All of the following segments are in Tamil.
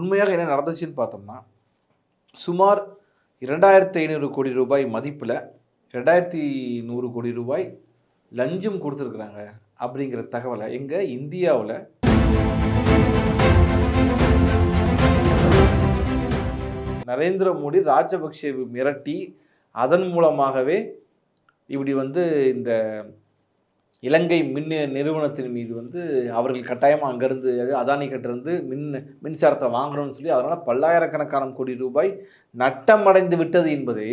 உண்மையாக என்ன நடந்துச்சுன்னு பார்த்தோம்னா சுமார் இரண்டாயிரத்தி ஐநூறு கோடி ரூபாய் மதிப்பில் ரெண்டாயிரத்தி நூறு கோடி ரூபாய் லஞ்சம் கொடுத்துருக்குறாங்க அப்படிங்கிற தகவலை எங்கள் இந்தியாவில் நரேந்திர மோடி ராஜபக்சேவை மிரட்டி அதன் மூலமாகவே இப்படி வந்து இந்த இலங்கை மின் நிறுவனத்தின் மீது வந்து அவர்கள் கட்டாயமாக அங்கேருந்து அதானி கிட்டேருந்து மின் மின்சாரத்தை வாங்கணும்னு சொல்லி அதனால் பல்லாயிரக்கணக்கான கோடி ரூபாய் நட்டமடைந்து விட்டது என்பதை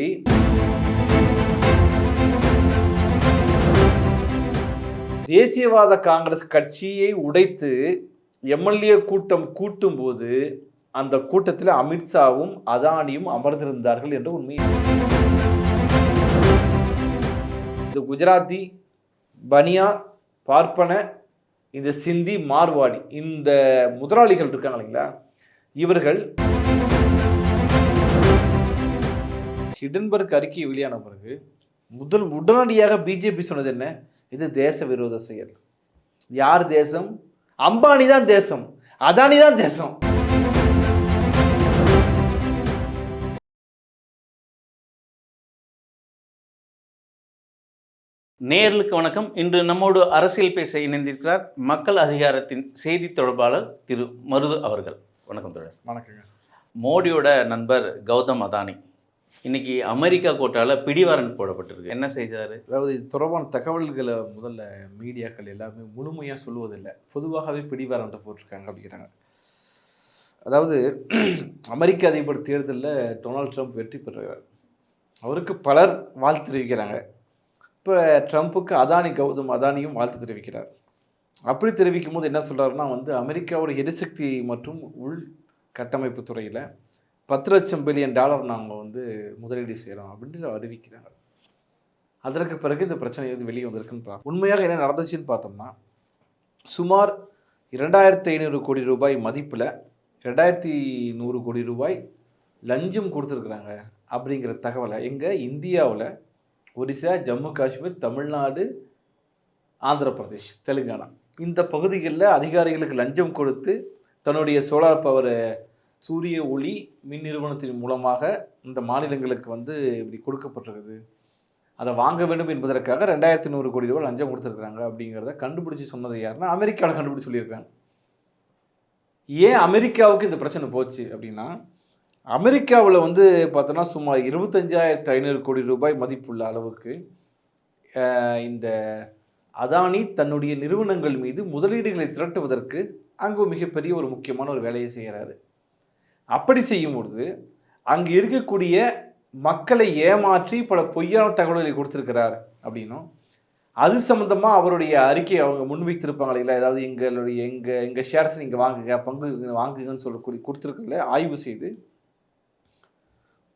தேசியவாத காங்கிரஸ் கட்சியை உடைத்து எம்எல்ஏ கூட்டம் கூட்டும்போது அந்த கூட்டத்தில் அமித்ஷாவும் அதானியும் அமர்ந்திருந்தார்கள் என்ற உண்மை. இந்த குஜராத்தி பனியா பார்ப்பன இந்த சிந்தி மார்வாடி இந்த முதலாளிகள் இருக்காங்க இல்லைங்களா? இவர்கள் ஹிடன்பர்க் அறிக்கை வெளியான பிறகு முதல் உடனடியாக பிஜேபி சொன்னது என்ன? இது தேச விரோத செயல். யார் தேசம்? அம்பானி தான் தேசம். அதானி தான் தேசம். நேயர்களுக்கு வணக்கம். இன்று நம்மோடு அரசியல் பேச இணைந்திருக்கிறார் மக்கள் அதிகாரத்தின் செய்தி தொடர்பாளர் திரு மருது அவர்கள். வணக்கம் தொடர் வணக்கங்க. மோடியோட நண்பர் கௌதம் அதானி. இன்னைக்கு அமெரிக்கா கோட்டால பிடிவாரண்ட் போடப்பட்டிருக்கு. என்ன செய்தாரு? அதாவது இது தொடர்பான தகவல்களை முதல்ல மீடியாக்கள் எல்லாமே முழுமையாக சொல்லுவதில்லை. பொதுவாகவே பிடிவாரண்ட போட்டிருக்காங்க அப்படிங்கிறாங்க. அதாவது அமெரிக்க அதிபர் தேர்தலில் டொனால்ட் ட்ரம்ப் வெற்றி பெறுகிறார். அவருக்கு பலர் வாழ்த்து தெரிவிக்கிறாங்க. இப்போ ட்ரம்ப்புக்கு அதானி கௌதம் அதானியும் வாழ்த்து தெரிவிக்கிறார். அப்படி தெரிவிக்கும் போது என்ன சொல்கிறாருன்னா வந்து அமெரிக்காவோட எரிசக்தி மற்றும் உள் கட்டமைப்பு துறையில் பத்து லட்சம் பில்லியன் டாலர் நாங்கள் வந்து முதலீடு செய்கிறோம் அப்படின்னு அறிவிக்கிறாங்க அதற்கு பிறகு இந்த பிரச்சனை வந்து வெளியே வந்திருக்குன்னு பார்க்க உண்மையாக என்ன நடந்துச்சுன்னு பார்த்தோம்னா சுமார் இரண்டாயிரத்தி ஐநூறு கோடி ரூபாய் மதிப்பில் ரெண்டாயிரத்தி நூறு கோடி ரூபாய் லஞ்சம் கொடுத்துருக்குறாங்க அப்படிங்கிற தகவலை எங்கள் இந்தியாவில் ஒரிசா ஜம்மு காஷ்மீர் தமிழ்நாடு ஆந்திர பிரதேஷ் தெலுங்கானா. இந்த பகுதிகளில் அதிகாரிகளுக்கு லஞ்சம் கொடுத்து தன்னுடைய சோலார் பவர் சூரிய ஒளி மின் நிறுவனத்தின் மூலமாக இந்த மாநிலங்களுக்கு வந்து இப்படி கொடுக்கப்பட்டிருக்குது. அதை வாங்க வேண்டும் என்பதற்காக ரெண்டாயிரத்தி நூறு கோடி ரூபாய் லஞ்சம் கொடுத்துருக்குறாங்க அப்படிங்கிறத கண்டுபிடிச்சி சொன்னது யாருன்னா அமெரிக்காவில் கண்டுபிடிச்சி சொல்லியிருக்காங்க. ஏன் அமெரிக்காவுக்கு இந்த பிரச்சனை போச்சு அப்படின்னா அமெரிக்காவில் வந்து பார்த்தோன்னா சுமார் இருபத்தஞ்சாயிரத்து ஐநூறு கோடி ரூபாய் மதிப்புள்ள அளவுக்கு இந்த அதானி தன்னுடைய நிறுவனங்கள் மீது முதலீடுகளை திரட்டுவதற்கு அங்கு மிகப்பெரிய ஒரு முக்கியமான ஒரு வேலையை செய்கிறாரு. அப்படி செய்யும் பொழுது அங்கு இருக்கக்கூடிய மக்களை ஏமாற்றி பல பொய்யான தகவல்களை கொடுத்துருக்கிறார் அப்படின்னும் அது சம்மந்தமாக அவருடைய அறிக்கையை அவங்க முன்வைத்திருப்பாங்க இல்லைங்களா ஏதாவது எங்களுடைய எங்கள் எங்கள் ஷேர்ஸ் நீங்கள் வாங்குங்க பங்கு வாங்குங்கன்னு சொல்லக்கூடிய கொடுத்துருக்கல ஆய்வு செய்து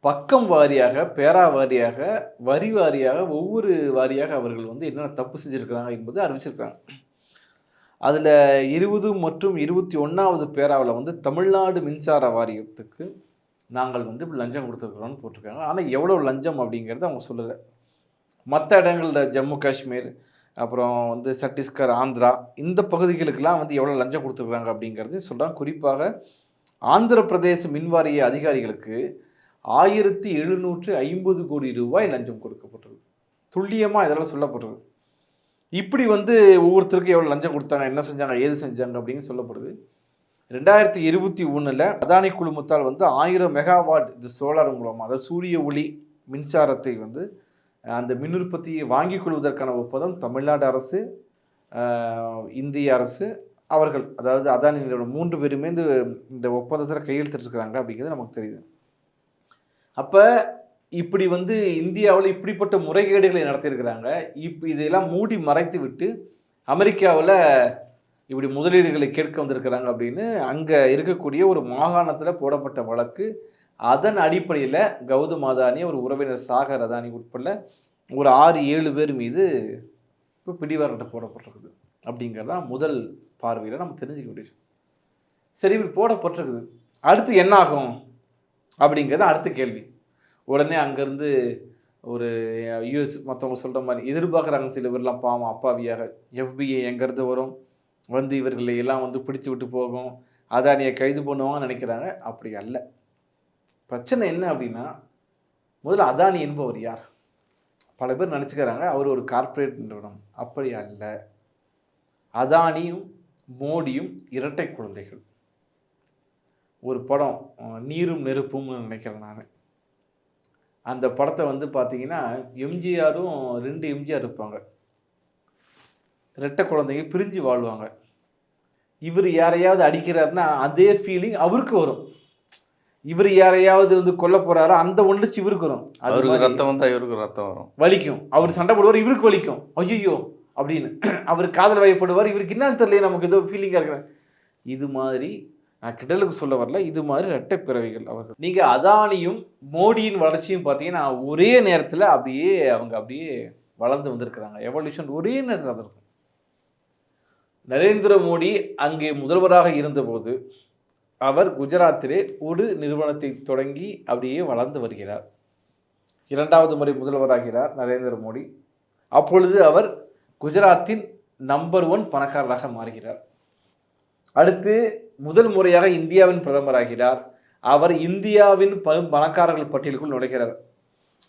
பக்கம் வாரியாக பேரா வாரியாக வரி வாரியாக ஒவ்வொரு வாரியாக அவர்கள் வந்து என்னென்ன தப்பு செஞ்சுருக்கிறாங்க என்பது அறிவிச்சிருக்காங்க. அதில் இருபது மற்றும் இருபத்தி ஒன்றாவது பேராவில் வந்து தமிழ்நாடு மின்சார வாரியத்துக்கு நாங்கள் வந்து இப்படி லஞ்சம் கொடுத்துருக்குறோம்னு போட்டிருக்காங்க. ஆனால் எவ்வளோ லஞ்சம் அப்படிங்கிறத அவங்க சொல்லலை. மற்ற இடங்களில் ஜம்மு காஷ்மீர் அப்புறம் வந்து சத்தீஸ்கர் ஆந்திரா இந்த பகுதிகளுக்கெல்லாம் வந்து எவ்வளோ லஞ்சம் கொடுத்துருக்குறாங்க அப்படிங்கிறது சொல்கிறாங்க குறிப்பாக ஆந்திர பிரதேச மின்வாரிய அதிகாரிகளுக்கு ஆயிரத்தி எழுநூற்று ஐம்பது கோடி ரூபாய் லஞ்சம் கொடுக்கப்பட்டது துல்லியமாக இதெல்லாம் சொல்லப்படுறது இப்படி வந்து ஒவ்வொருத்தருக்கும் எவ்வளோ லஞ்சம் கொடுத்தாங்க என்ன செஞ்சாங்க ஏது செஞ்சாங்க அப்படின்னு சொல்லப்படுது. ரெண்டாயிரத்தி இருபத்தி ஒன்றில் அதானி குழுமத்தால் வந்து ஆயிரம் மெகாவாட் இந்த சோலார் மூலமாக அதாவது சூரிய ஒளி மின்சாரத்தை வந்து அந்த மின் உற்பத்தியை வாங்கிக் கொள்வதற்கான ஒப்பந்தம் தமிழ்நாடு அரசு இந்திய அரசு அவர்கள் அதாவது அதானி நிறுவனம் மூன்று பேருமே இந்த இந்த ஒப்பந்தத்தில் கையெழுத்திட்டிருக்கிறாங்க அப்படிங்கிறது நமக்கு தெரியுது. அப்போ இப்படி வந்து இந்தியாவில் இப்படிப்பட்ட முறைகேடுகளை நடத்தியிருக்கிறாங்க. இப் இதையெல்லாம் மூடி மறைத்து விட்டு அமெரிக்காவில் இப்படி முதலீடுகளை கேட்க வந்திருக்கிறாங்க அப்படின்னு அங்கே இருக்கக்கூடிய ஒரு மாகாணத்தில் போடப்பட்ட வழக்கு. அதன் அடிப்படையில் கௌதம் அதானி ஒரு உறவினர் சாகர் அதானி உட்பட ஒரு ஆறு ஏழு பேர் மீது இப்போ பிடிவாரண்ட போடப்பட்டிருக்குது. அப்படிங்கிறது தான் முதல் பார்வையில் நம்ம தெரிஞ்சுக்க முடியும் சரி இப்படி போடப்பட்டிருக்குது. அடுத்து என்ன ஆகும் அப்படிங்கிறது அடுத்த கேள்வி. உடனே அங்கேருந்து ஒரு யூஎஸ் மற்றவங்க சொல்கிற மாதிரி எதிர்பார்க்குறாங்க சில பேர்லாம் பாவம் அப்பாவியாக. எஃபிஐ எங்கேருந்து வரும்? வந்து இவர்களை எல்லாம் வந்து பிடிச்சி விட்டு போகும். அதானியை கைது பண்ணுவாங்கன்னு நினைக்கிறாங்க. அப்படி அல்ல. பிரச்சனை என்ன அப்படின்னா முதல்ல அதானி என்பவர் யார்? பல பேர் நினச்சிக்கிறாங்க அவர் ஒரு கார்ப்பரேட் நிறுவனம். அப்படி அல்ல. அதானியும் மோடியும் இரட்டை குழந்தைகள். ஒரு படம் நீரும் நெருப்பும்னு நினைக்கிறேன் நான். அந்த படத்தை வந்து பார்த்தீங்கன்னா எம்ஜிஆரும் ரெண்டு எம்ஜிஆர் இருப்பாங்க. ரெட்டை குழந்தைங்க பிரிஞ்சு வாழ்வாங்க. இவர் யாரையாவது அடிக்கிறாருன்னா அதே ஃபீலிங் அவருக்கு வரும். இவர் யாரையாவது வந்து கொல்ல போறாரோ அந்த உணர்ச்சி இவருக்கு வரும். அவருக்கு ரத்தம் வந்தா இவருக்கு ரத்தம் வரும். வலிக்கும். அவர் சண்டை போடுவார் இவருக்கு வலிக்கும். ஐயோ அப்படின்னு. அவர் காதல் வயப்படுவார் இவருக்கு என்ன தெரியல நமக்கு ஏதோ ஃபீலிங்காக இருக்கிற. இது மாதிரி நான் கிடலுக்கு சொல்ல வரல இது மாதிரி ரெட்டை பிறவிகள் அவர்கள். நீங்கள் அதானியும் மோடியின் வளர்ச்சியும் பார்த்தீங்கன்னா ஒரே நேரத்தில் அப்படியே அவங்க அப்படியே வளர்ந்து வந்திருக்கிறாங்க. எவல்யூஷன் ஒரே நேரத்தில் வந்திருக்கும் நரேந்திர மோடி அங்கே முதல்வராக இருந்தபோது அவர் குஜராத்திலே ஒரு நிறுவனத்தை தொடங்கி அப்படியே வளர்ந்து வருகிறார். இரண்டாவது முறை முதல்வராகிறார் நரேந்திர மோடி. அப்பொழுது அவர் குஜராத்தின் நம்பர் ஒன் பணக்காரராக மாறுகிறார். அடுத்து முதல் முறையாக இந்தியாவின் பிரதமராகிறார். அவர் இந்தியாவின் ப- பணக்காரர்கள் பட்டியலுக்குள் நுழைகிறார்.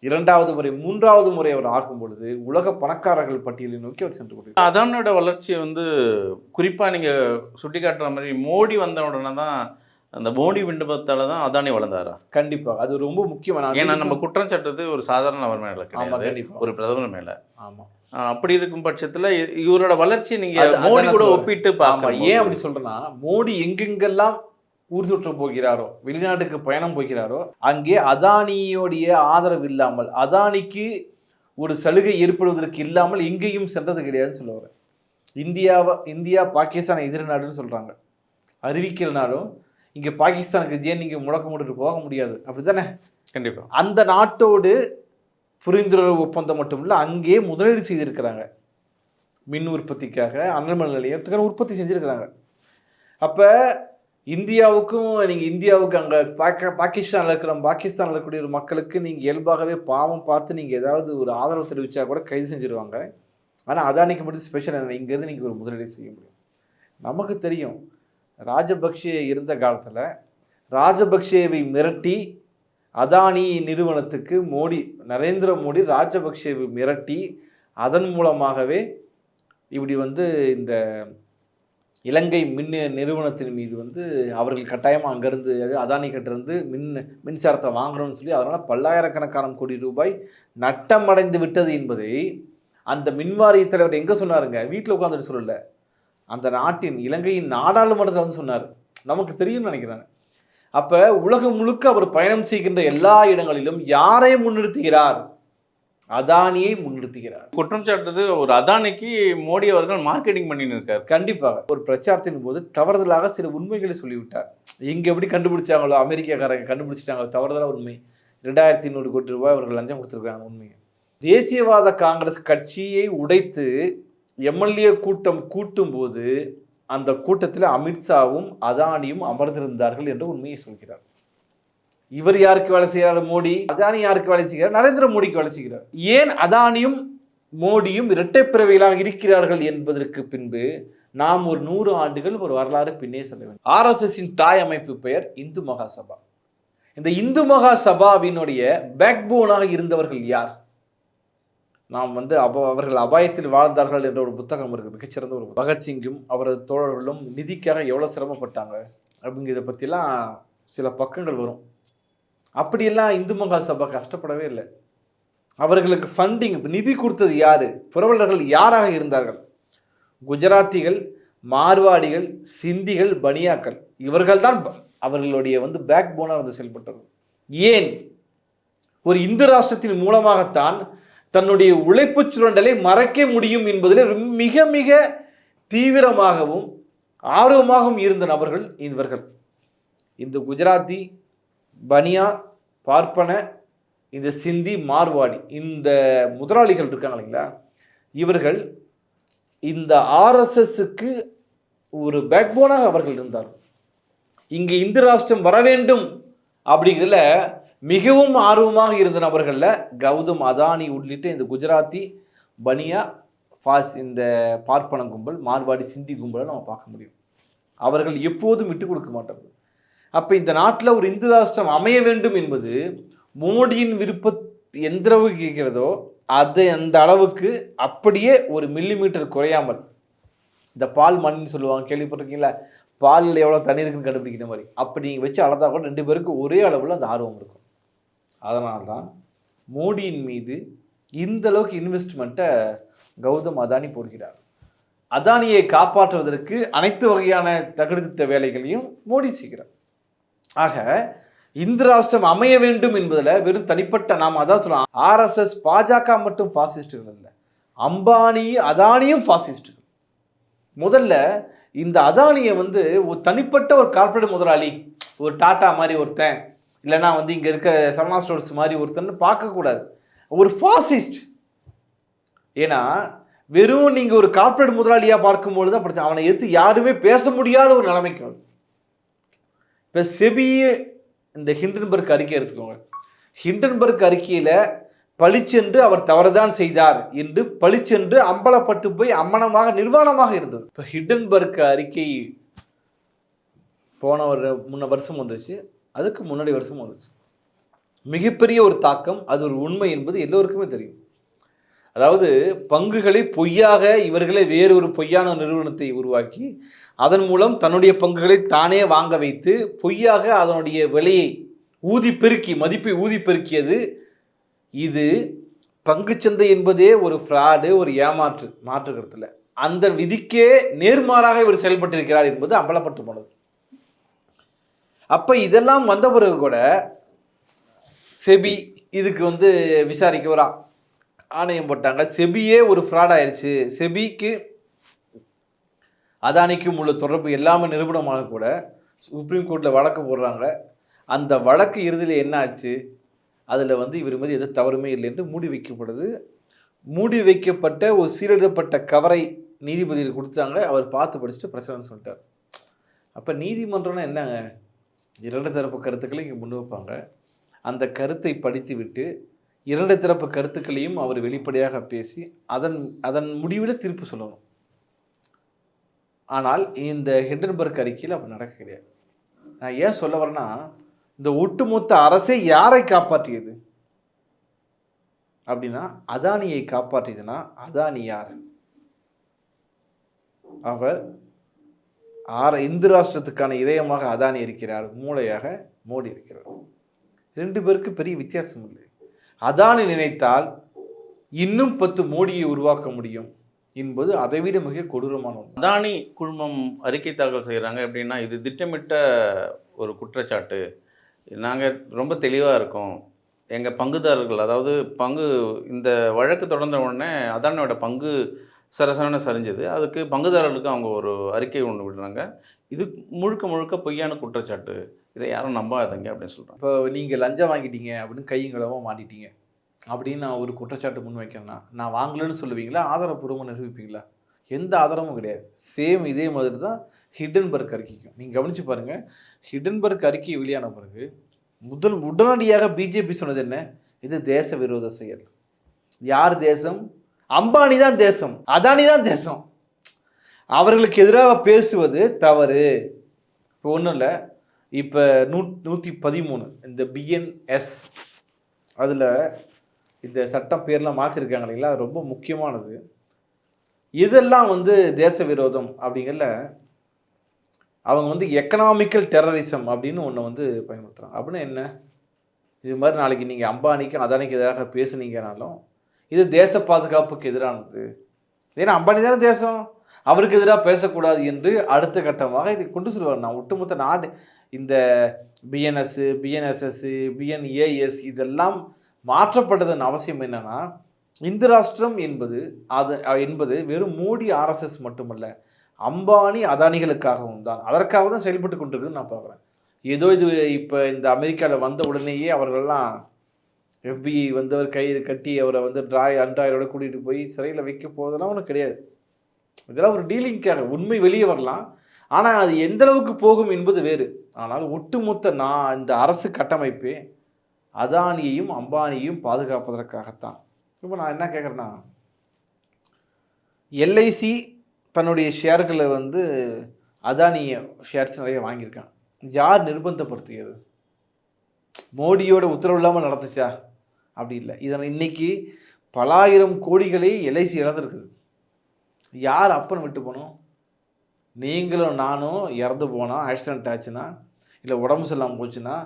இரண்டாவது முறை மூன்றாவது முறை அவர் ஆகும் பொழுது உலக பணக்காரர்கள் பட்டியலை நோக்கி அவர் சென்று கொண்டிருக்கிறார். அதானோட வளர்ச்சியை வந்து குறிப்பா நீங்க சுட்டி காட்டுற மாதிரி மோடி வந்த உடனே தான் அந்த மோடி விண்ணப்பத்தால தான் அதானி வளர்ந்தாரா? கண்டிப்பா. அது ரொம்ப முக்கியமான ஏன்னா நம்ம குற்றம் சாட்டுறது ஒரு சாதாரண நபர் மேல கிடையாது ஒரு பிரதமர் மேல. ஆமா. ஆஹ் அப்படி இருக்கும் பட்சத்துல இவரோட வளர்ச்சி நீங்க அது- அதான் மோடி கூட. ஒப்பிட்டு பார்க்கும்போது- ஏன் அப்படி சொல்றேன்னா மோடி எங்கெங்கெல்லாம் ஊர் சுற்ற போகிறாரோ வெளிநாட்டுக்கு பயணம் போகிறாரோ அங்கே அதானியோடைய ஆதரவு இல்லாமல் அதானிக்கு ஒரு சலுகை ஏற்படுவதற்கு இல்லாமல் எங்கேயும் சென்றது கிடையாதுன்னு சொல்லுவார். இந்தியாவை இந்தியா பாகிஸ்தான் எதிர் நாடுன்னு சொல்றாங்க. அறிவிக்கிறனாலும் இங்க பாகிஸ்தானுக்கு ஏன் நீங்க முழக்க போட்டுட்டு போக முடியாது? அப்படித்தானே? கண்டிப்பா. அந்த நாட்டோடு புரிந்துணர்வு ஒப்பந்தம் மட்டும் இல்லை அங்கே முதலீடு செய்திருக்கிறாங்க. மின் உற்பத்திக்காக அனல்மின் நிலையத்துக்கான உற்பத்தி செஞ்சுருக்கிறாங்க. அப்போ இந்தியாவுக்கும் நீங்கள் இந்தியாவுக்கு அங்கே பாக்க பாகிஸ்தானில் இருக்கிற பாகிஸ்தானில் இருக்கக்கூடிய ஒரு மக்களுக்கு நீங்கள் இயல்பாகவே பாவம் பார்த்து நீங்கள் ஏதாவது ஒரு ஆதரவு தெரிவித்தா கூட கைது செஞ்சுருவாங்க. ஆனால் அதானிக்கு மட்டும் ஸ்பெஷல் என்ன இங்கேருந்து நீங்கள் ஒரு முதலீடு செய்ய முடியும். நமக்கு தெரியும் ராஜபக்ஷே இருந்த காலத்தில் ராஜபக்ஷேவை மிரட்டி அதானி நிறுவனத்துக்கு மோடி நரேந்திர மோடி ராஜபக்சே மிரட்டி அதன் மூலமாகவே இப்படி வந்து இந்த இலங்கை மின் நிறுவனத்தின் மீது வந்து அவர்கள் கட்டாயமாக அங்கேருந்து அதானி கிட்டேருந்து மின் மின்சாரத்தை வாங்கணும்னு சொல்லி அதனால் பல்லாயிரக்கணக்கான கோடி ரூபாய் நட்டமடைந்து விட்டது என்பதை அந்த மின்வாரிய தலைவர் எங்கே சொன்னாருங்க? வீட்டில் உட்காந்துட்டு சொல்லல. அந்த நாட்டின் இலங்கையின் நாடாளுமன்றத்தில் வந்து சொன்னார். நமக்கு தெரியும்னு நினைக்கிறேன். அப்ப உலகம் முழுக்க அவர் பயணம் செய்கின்ற எல்லா இடங்களிலும் யாரை முன்னிறுத்துகிறார்? அதானியை முன்னிறுத்துகிறார். குற்றம் சாட்டுறது ஒரு அதானிக்கு மோடி அவர்கள் மார்க்கெட்டிங் பண்ணின்னு இருக்காரு. கண்டிப்பாக ஒரு பிரச்சாரத்தின் போது தவறுதலாக சில உண்மைகளை சொல்லிவிட்டார். எங்க எப்படி கண்டுபிடிச்சாங்களோ அமெரிக்காக்காரங்க கண்டுபிடிச்சிட்டாங்களோ தவறுதலாக உண்மை. ரெண்டாயிரத்தி ஐநூறு கோடி ரூபாய் அவர்கள் லஞ்சம் கொடுத்துருக்காங்க உண்மை தேசியவாத காங்கிரஸ் கட்சியை உடைத்து எம்எல்ஏ கூட்டம் கூட்டும் போது அந்த கூட்டத்தில் அமித்ஷாவும் அதானியும் அமர்ந்திருந்தார்கள் என்று உண்மையை சொல்கிறார். இவர் யாருக்கு வேலை செய்கிறார் மோடி? அதானி யாருக்கு வேலை செய்கிறார்? நரேந்திர மோடிக்கு வேலை செய்கிறார். ஏன் அதானியும் மோடியும் இரட்டை பிறவிகளாக இருக்கிறார்கள் என்பதற்கு பின்பு நாம் ஒரு நூறு ஆண்டுகள் ஒரு வரலாறு பின்னே செல்ல வேண்டும். ஆர்எஸ்எஸ்ஸின் தாய் அமைப்பு பெயர் இந்து மகாசபா. இந்த இந்து மகா சபாவினுடைய பேக்போனாக இருந்தவர்கள் யார்? நாம் வந்து அப அவர்கள் அபாயத்தில் வாழ்ந்தார்கள் என்ற ஒரு புத்தகம் இருக்குது மிகச்சிறந்த ஒரு பகத்சிங்கும் அவரது தோழர்களும் நிதிக்காக எவ்வளோ சிரமப்பட்டாங்க அப்படிங்கிறத பற்றிலாம் சில பக்கங்கள் வரும். அப்படியெல்லாம் இந்து மகால் சபா கஷ்டப்படவே இல்லை. அவர்களுக்கு ஃபண்டிங் நிதி கொடுத்தது யார்? புரவலர்கள் யாராக இருந்தார்கள்? குஜராத்திகள் மார்வாடிகள் சிந்திகள் பனியாக்கள். இவர்கள்தான் அவர்களுடைய வந்து பேக் போனாக வந்து செயல்பட்டது. ஏன்? ஒரு இந்து ராஷ்டிரத்தின் மூலமாகத்தான் தன்னுடைய உழைப்புச் சுரண்டலை மறைக்க முடியும் என்பதில் ரொம்ப- மிக மிக தீவிரமாகவும் ஆர்வமாகவும் இருந்த நபர்கள் இவர்கள். இந்த குஜராத்தி பனியா பார்ப்பன இந்த சிந்தி மார்வாடி இந்த முதலாளிகள் இருக்காங்க இல்லைங்களா? இவர்கள் இந்த ஆர்எஸ்எஸ்க்கு ஒரு பேக்போனாக அவர்கள் இருந்தார் இங்கே இந்து ராஷ்டிரம் வர வேண்டும் அப்படிங்கிறதுல மிகவும் ஆர்வமாக இருந்த நபர்களில் கௌதம் அதானி உள்ளிட்ட இந்த குஜராத்தி பனியா ஃபாஸ் இந்த பார்ப்பன கும்பல் மார்வாடி சிந்தி கும்பலை நம்ம பார்க்க முடியும். அவர்கள் எப்போதும் விட்டு கொடுக்க மாட்டார்கள். அப்போ இந்த நாட்டில் ஒரு இந்து ராஷ்டிரம் அமைய வேண்டும் என்பது மோடியின் விருப்ப எந்த அளவுக்கு இருக்கிறதோ அது அந்த அளவுக்கு அப்படியே ஒரு மில்லி மீட்டர் குறையாமல் இந்த பால் மண்ணுன்னு சொல்லுவாங்க கேள்விப்பட்டிருக்கீங்களா? பாலில் எவ்வளோ தண்ணி இருக்குன்னு கண்டுபிடிக்கிற மாதிரி. அப்படி நீங்கள் வச்சு அளந்தால் கூட ரெண்டு பேருக்கு ஒரே அளவில் அந்த ஆர்வம் இருக்கும். அதனால்தான் மோடியின் மீது இந்த அளவுக்கு இன்வெஸ்ட்மெண்ட்டை கௌதம் அதானி போடுகிறார். அதானியை காப்பாற்றுவதற்கு அனைத்து வகையான தகுதித்த வேலைகளையும் மோடி செய்கிறார். ஆக இந்து ராஷ்டிரம் அமைய வேண்டும் என்பதில் வெறும் தனிப்பட்ட நாம் அதான் சொல்லலாம். ஆர்எஸ்எஸ் பாஜக மட்டும் ஃபாசிஸ்டுகள் இல்லை அம்பானி அதானியும் ஃபாசிஸ்டுகள் முதல்ல இந்த அதானியை வந்து ஒரு தனிப்பட்ட ஒரு கார்ப்பரேட் முதலாளி ஒரு டாட்டா மாதிரி ஒருத்தன் இல்லைன்னா வந்து இங்கே இருக்க சர்மா ஸ்டோர்ஸ் மாதிரி ஒருத்தர்னு பார்க்கக்கூடாது ஒரு ஃபாசிஸ்ட் ஏன்னா வெறும் நீங்கள் ஒரு கார்ப்பரேட் முதலாளியாக பார்க்கும்பொழுது தான். பிரச்சனை அவனை எடுத்து யாருமே பேச முடியாத ஒரு நிலைமைக்கு இப்போ செபியே இந்த ஹிண்டன்பர்க் அறிக்கை எடுத்துக்கோங்க. ஹிண்டன்பர்க் அறிக்கையில் பளிச்சென்று அவர் தவறுதான் செய்தார் என்று பளிச்சென்று அம்பலப்பட்டு போய் அம்மனமாக நிர்வாணமாக இருந்தது. இப்போ ஹிண்டன்பர்க் அறிக்கை போன ஒரு முன்ன வருஷம் வந்துச்சு அதுக்கு முன்னாடி வருஷம் வந்துச்சு. மிகப்பெரிய ஒரு தாக்கம் அது ஒரு உண்மை என்பது எல்லோருக்குமே தெரியும். அதாவது பங்குகளை பொய்யாக இவர்களே வேறு ஒரு பொய்யான நிறுவனத்தை உருவாக்கி அதன் மூலம் தன்னுடைய பங்குகளை தானே வாங்க வைத்து பொய்யாக அதனுடைய விலையை ஊதி பெருக்கி மதிப்பை ஊதி பெருக்கியது இது பங்குச்சந்தை என்பதே ஒரு ஃப்ராடு ஒரு ஏமாற்று மாற்றுக்கிறதுல அந்த விதிக்கே நேர்மாறாக இவர் செயல்பட்டிருக்கிறார் என்பது அம்பலப்பட்டு போனது. அப்போ இதெல்லாம் வந்த பிறகு கூட செபி இதுக்கு வந்து விசாரிக்க ஒரு ஆணையம் போட்டாங்க. செபியே ஒரு ஃப்ராட் ஆயிடுச்சு செபிக்கு அதானிக்கும் உள்ள தொடர்பு எல்லாமே நிரூபணமாக கூட சுப்ரீம் கோர்ட்டில் வழக்கு போடுறாங்க. அந்த வழக்கு இறுதியில் என்ன ஆச்சு? அதில் வந்து இவர் மீது எதுவும் தவறுமே இல்லை என்று மூடி வைக்கப்படுது. மூடி வைக்கப்பட்ட ஒரு சீலிடப்பட்ட கவரை நீதிபதியில் கொடுத்தாங்க. அவர் பார்த்து படிச்சுட்டு பிரச்சனைன்னு சொல்லிட்டார். அப்போ நீதிமன்றம்னா என்னங்க? இரண்டு தரப்பு கருத்துக்களை இங்கே முன் வைப்பாங்க. அந்த கருத்தை படித்து விட்டு இரண்டு தரப்பு கருத்துக்களையும் அவர் வெளிப்படையாக பேசி அதன் அதன் முடிவில் தீர்ப்பு சொல்லணும். ஆனால் இந்த ஹிண்டன்பர்க் அறிக்கையில் அப்படி நடக்க கிடையாது. நான் ஏன் சொல்ல வரேன்னா இந்த ஒட்டுமொத்த அரசே யாரை காப்பாற்றியது? அப்படின்னா அதானியை காப்பாற்றியதுன்னா அதானி யார்? அவர் ஆற இந்து ராஷ்டிரத்துக்கான இதயமாக அதானி இருக்கிறார் மூளையாக மோடி இருக்கிறார். ரெண்டு பேருக்கு பெரிய வித்தியாசம் இல்லை. அதானி நினைத்தால் இன்னும் பத்து மோடியை உருவாக்க முடியும் என்பது அதைவிட மிக கொடூரமான அதானி குழுமம் அறிக்கை தாக்கல் செய்கிறாங்க அப்படின்னா இது திட்டமிட்ட ஒரு குற்றச்சாட்டு. நாங்கள் ரொம்ப தெளிவாக இருக்கோம். எங்கள் பங்குதாரர்கள் அதாவது பங்கு இந்த வழக்கு தொடர்ந்த உடனே அதானியோட பங்கு சரசரன சரிஞ்சது. அதுக்கு பங்குதாரர்களுக்கு அவங்க ஒரு அறிக்கை ஒன்று விடுறாங்க. இது முழுக்க முழுக்க பொய்யான குற்றச்சாட்டு. இதை யாரும் நம்பாதீங்க அப்படின்னு சொல்கிறாங்க இப்போ நீங்கள் லஞ்சம் வாங்கிட்டீங்க அப்படின்னு கையங்களவும் மாட்டிட்டீங்க. அப்படின்னு நான் ஒரு குற்றச்சாட்டு முன் வைக்கிறேன்னா நான் வாங்கலன்னு சொல்லுவீங்களா? ஆதாரப்பூர்வமாக நிரூபிப்பீங்களா? எந்த ஆதாரமும் கிடையாது. சேம் இதே மாதிரி தான் ஹிடன்பர்க் அறிக்கைக்கும். நீங்கள் கவனித்து பாருங்கள் ஹிடன்பர்க் அறிக்கை வெளியான பிறகு முதல் உடனடியாக பிஜேபி சொன்னது என்ன? இது தேச விரோத செயல். யார் தேசம்? அம்பானி தான் தேசம் அதானி தான் தேசம். அவர்களுக்கு எதிராக பேசுவது தவறு. இப்போ ஒன்றும் இல்லை. இப்போ நூ நூற்றி பதிமூணு இந்த பிஎன்எஸ் அதில் இந்த சட்டம் பேர்லாம் மாற்றிருக்காங்க இல்லைங்களா? ரொம்ப முக்கியமானது. இதெல்லாம் வந்து தேச விரோதம் அப்படிங்கிறல அவங்க வந்து எக்கனாமிக்கல் டெரரிசம் அப்படின்னு ஒன்று வந்து பயன்படுத்துகிறாங்க அப்படின்னா என்ன? இது மாதிரி நாளைக்கு நீங்கள் அம்பானிக்கு அதானிக்கு எதிராக பேசுனீங்கனாலும் இது தேச பாதுகாப்புக்கு எதிரானது. ஏன்னா அம்பானி தானே தேசம்? அவருக்கு எதிராக பேசக்கூடாது என்று அடுத்த கட்டமாக இதை கொண்டு சொல்லுவார் நான் ஒட்டுமொத்த நாடு இந்த பிஎன்எஸ் பிஎன்எஸ்எஸ் பிஎன்ஏஎஸ் இதெல்லாம் மாற்றப்பட்டதன் அவசியம் என்னன்னா இந்து ராஷ்டிரம் என்பது அது என்பது வெறும் மோடி ஆர்எஸ்எஸ் மட்டுமல்ல அம்பானி அதானிகளுக்காகவும் தான். அதற்காக தான் செயல்பட்டு கொண்டிருக்குன்னு நான் பார்க்குறேன். ஏதோ இது இப்போ இந்த அமெரிக்காவில் வந்த உடனேயே அவர்கள்லாம் எஃபிஐ அவர் கயிறு கட்டி அவரை வந்து ட்ராய் அன்றாயரோட கூட்டிகிட்டு போய் சிறையில் வைக்க போதெல்லாம் ஒன்றும் கிடையாது. இதெல்லாம் ஒரு டீலிங்க்காக உண்மை வெளியே வரலாம். ஆனால் அது எந்த அளவுக்கு போகும் என்பது வேறு. ஆனால் ஒட்டுமொத்த நான் இந்த அரசு கட்டமைப்பே அதானியையும் அம்பானியையும் பாதுகாப்பதற்காகத்தான். இப்போ நான் என்ன கேட்குறேன்னா எல்ஐசி தன்னுடைய ஷேர்களை வந்து அதானிய ஷேர்ஸ் நிறைய வாங்கியிருக்கான். யார் நிர்பந்தப்படுத்துகிறது மோடியோட உத்தரவு இல்லாமல் நடந்துச்சா? அப்படி இல்லை. இதனை இன்னைக்கு பலாயிரம் கோடிகளை எல்ஐசி இழந்திருக்குது. யார் அப்பன் விட்டு போனோம்? நீங்களும் நானும் இறந்து போனால் ஆக்சிடென்ட் ஆச்சுன்னா இல்லை உடம்பு சரியில்லாமல் போச்சுன்னா